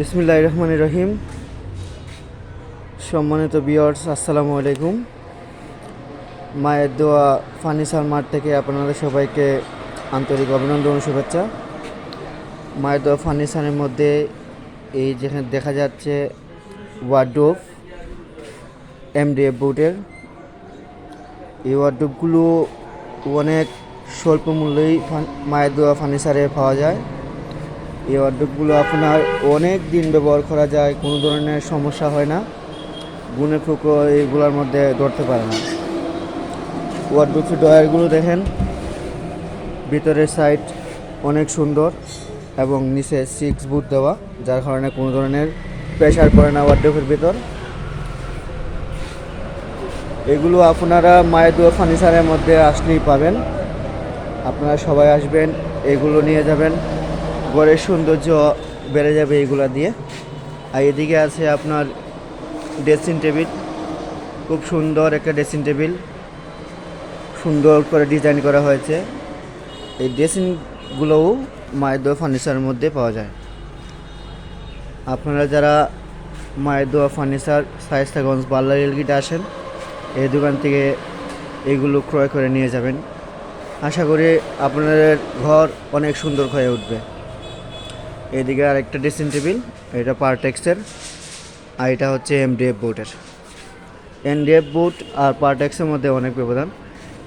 বিসমিল্লাহ রহমান রহিম। সম্মানিত বিয়ার্স আসসালামু আলাইকুম। মায়ের দোয়া ফার্নিচার মার্ট থেকে আপনাদের সবাইকে আন্তরিক অভিনন্দন শুভেচ্ছা। মায়ের দোয়া ফার্নিচারের মধ্যে এই যেখানে দেখা যাচ্ছে ওয়ার্ডোভ এমডিএফ বুটের এই ওয়ার্ডোভগুলো অনেক স্বল্প মূল্যেই মায়ের দোয়া ফার্নিচারে পাওয়া যায়। এই ওয়ার্ডরোবগুলো আপনার অনেক দিন ব্যবহার করা যায়, কোনো ধরনের সমস্যা হয় না। গুনে ফুকো এইগুলোর মধ্যে ধরতে পারে না। ওয়ার্ডরোবের ডয়ারগুলো দেখেন, ভিতরের সাইড অনেক সুন্দর এবং নিচে সিক্স বুট দেওয়া, যার কারণে কোনো ধরনের প্রেশার পড়ে না ওয়ার্ডরোবের ভিতর। এগুলো আপনারা মায়ের দোয়া ফার্নিচারের মধ্যে আসলেই পাবেন। আপনারা সবাই আসবেন, এগুলো নিয়ে যাবেন। ঘরের সৌন্দর্য বেড়ে যাবে এগুলা দিয়ে। আর এদিকে আছে আপনার ড্রেসিং টেবিল। খুব সুন্দর একটা ড্রেসিং টেবিল। সুন্দর করে ডিজাইন করা হয়েছে। এই ড্রেসিংগুলোও মায়ের দোয়া ফার্নিচারের মধ্যে পাওয়া যায়। আপনারা যারা মায়ের দোয়া ফার্নিচার সাইস্তাগঞ্জ বাল্লা রেলগিটে আসেন, এই দোকান থেকে এগুলো ক্রয় করে নিয়ে যাবেন। আশা করি আপনাদের ঘর অনেক সুন্দর হয়ে উঠবে। এদিকে আরেকটা ড্রেসিং টেবিল এটা পারটেক্সের আর এটা হচ্ছে এম ডি এমডিএফ বোটের এমডিএফ বুট আর পারটেক্সের মধ্যে অনেক ব্যবধান।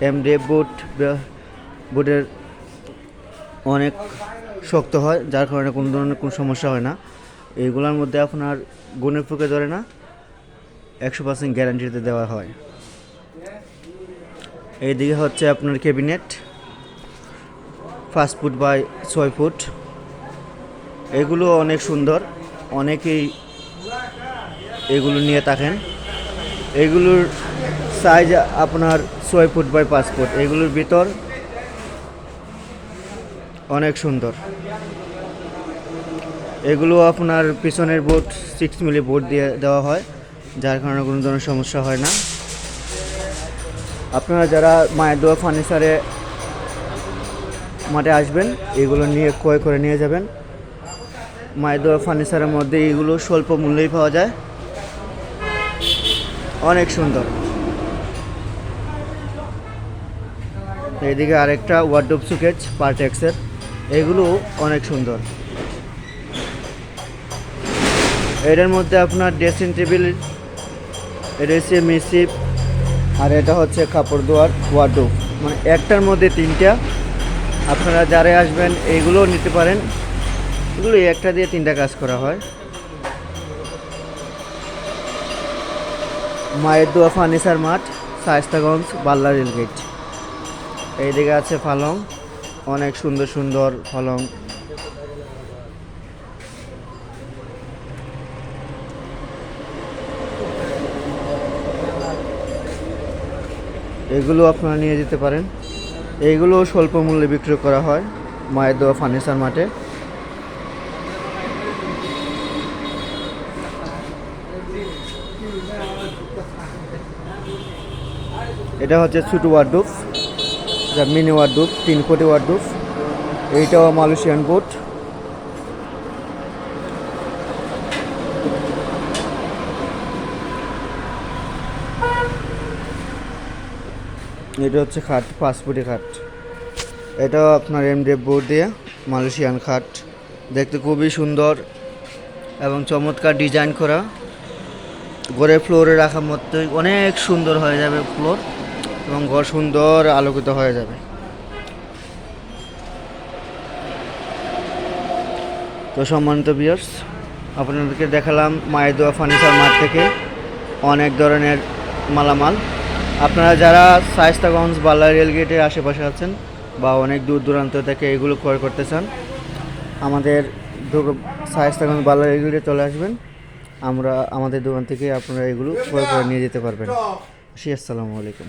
এমডিএফ বুট বুটের অনেক শক্ত হয়, যার কারণে কোনো ধরনের কোনো সমস্যা হয় না। এইগুলোর মধ্যে আপনার গুণের ফুকে ধরে না, একশো পার্সেন্ট গ্যারান্টিতে দেওয়া হয়। এইদিকে হচ্ছে আপনার ক্যাবিনেট ফাস্ট ফুট বাই ছয় ফুট এগুলো অনেক সুন্দর। অনেকেই এগুলো নিয়ে থাকেন। এগুলোর সাইজ আপনার ছয় ফুট বাই পাঁচ ফুট এগুলোর ভিতর অনেক সুন্দর। এগুলো আপনার পিছনের বোর্ড সিক্স মিলি বোট দিয়ে দেওয়া হয়। যার কারণে কোনো ধরনের সমস্যা হয় না। আপনারা যারা মায়ের দোয়া ফার্নিচারে মাঠে আসবেন, এগুলো নিয়ে ক্রয় করে নিয়ে যাবেন। মায়ের দোয়া ফার্নিচারের মধ্যে এগুলো স্বল্প মূল্যেই পাওয়া যায়। অনেক সুন্দর। এইদিকে আরেকটা ওয়ার্ডোব সুকেজ পার্টেক্সের এগুলো অনেক সুন্দর। এটার মধ্যে আপনার ড্রেসিং টেবিল এটা হচ্ছে মিসিপ আর এটা হচ্ছে কাপড় দোয়ার ওয়ার্ডোব মানে একটার মধ্যে তিনটা। আপনারা যারা আসবেন এইগুলোও নিতে পারেন। এগুলো একটা দিয়ে তিনটা কাজ করা হয়। মায়ের দোয়া ফার্নিচার মাঠ, শায়স্তাগঞ্জ, বাল্লা রেলগেট এইদিকে আছে পালং অনেক সুন্দর সুন্দর ফলং। এগুলো আপনারা নিয়ে যেতে পারেন। এইগুলো স্বল্প মূল্যে বিক্রি করা হয় মায়ের দোয়া ফার্নিচার মাঠে। এটা হচ্ছে ছোটো ওয়ার্ডুফ যা মিনি ওয়ার্ডুফ তিন কোটি ওয়ার্ডুফ এইটাও মালয়েশিয়ান বোট এটা হচ্ছে খাট ফুটি খাট। এটাও আপনার এমডিএফ বোর্ড দিয়ে, মালয়েশিয়ান খাট। দেখতে খুবই সুন্দর এবং চমৎকার ডিজাইন করা। ঘরের ফ্লোরে রাখার মধ্যে অনেক সুন্দর হয়ে যাবে ফ্লোর। এবং ঘর সুন্দর আলোকিত হয়ে যাবে। তো সম্মানিত বিয়ার্স আপনাদেরকে দেখালাম মায়ের ফার্নিচার মাঠ থেকে অনেক ধরনের মালামাল। আপনারা যারা শায়স্তাগঞ্জ বাল্লা রেলগেটের আশেপাশে আছেন বা অনেক দূর দূরান্ত থেকে এগুলো ক্রয় করতে চান, আমাদের শায়েস্তাগঞ্জ বাল্লা রেলগেটে চলে আসবেন। আমরা আমাদের দোকান থেকে আপনারা এগুলো ক্রয় করে নিয়ে যেতে পারবেন। সি আসসালামু আলাইকুম।